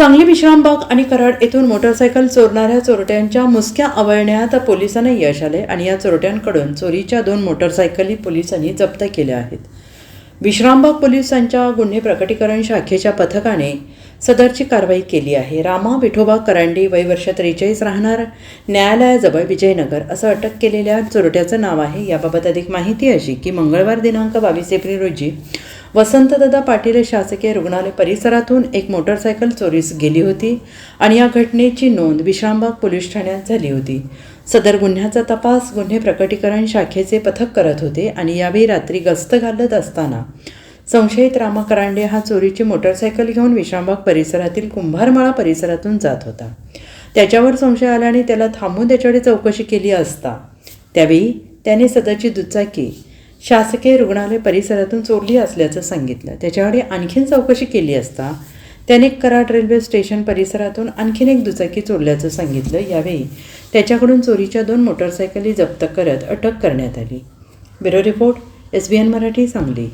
सांगली विश्रामबाग आणि कराड येथून मोटरसायकल चोरणाऱ्या चोरट्यांच्या मुसक्या अवळण्यात पोलिसांना यश आले आणि या चोरट्यांकडून चोरीच्या दोन मोटरसायकली पोलिसांनी जप्त केल्या आहेत. विश्रामबाग पोलिसांच्या गुन्हे प्रकटीकरण शाखेच्या पथकाने सदरची कारवाई केली आहे. रामा विठोबा करांडी वयवर्ष त्रेचाळीस राहणार न्यायालयाजवळ विजयनगर असं अटक केलेल्या चोरट्याचं नाव आहे. याबाबत अधिक माहिती अशी की मंगळवार दिनांक बावीस एप्रिल रोजी वसंतदादा पाटील शासकीय रुग्णालय परिसरातून एक मोटरसायकल चोरीस गेली होती आणि या घटनेची नोंद विश्रामबाग पोलीस ठाण्यात झाली होती. सदर गुन्ह्याचा तपास गुन्हे प्रकटीकरण शाखेचे पथक करत होते आणि यावेळी रात्री गस्त घालत असताना संशयित रामा करांडे हा चोरीची मोटरसायकल घेऊन विश्रामबाग परिसरातील कुंभारमाळा परिसरातून जात होता. त्याच्यावर संशय आल्याने त्याला थांबून त्याच्याकडे चौकशी केली असता. त्यावेळी त्याने सदरची दुचाकी शासकीय रुग्णालय परिसरातून चोरली असल्याचं सांगितलं. त्याच्याकडे आणखीन चौकशी केली असता त्याने कराड रेल्वे स्टेशन परिसरातून आणखीन एक दुचाकी चोरल्याचं सांगितलं. यावेळी त्याच्याकडून चोरीच्या दोन मोटरसायकली जप्त करत अटक करण्यात आली. Bureau report S B N Marathi Sangli.